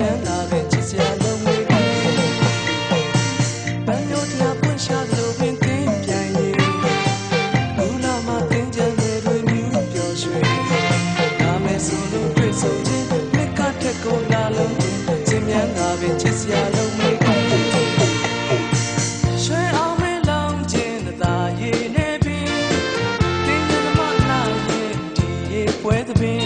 ငန်းလာတဲ့ချစ်စရာလုံးဝေးဘယ်လိုတရားပွင့်ရှာလို့ပင်တင်ပြန်ရင်လူနာမှာတင်ကြလေတွေမြူးပျော်ရွှင်နာမည်ဆိုလို့တွေ့ဆုံခြင်းမြက်ကထက်ကိုလာလုံးချစ်မြန်လာပဲချစ်စရာလုံးဝေးပွဲသပင်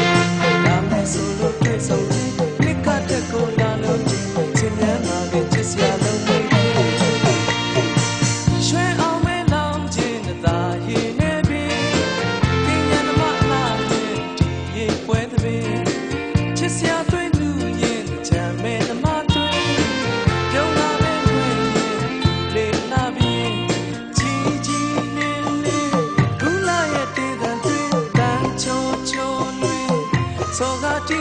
so that you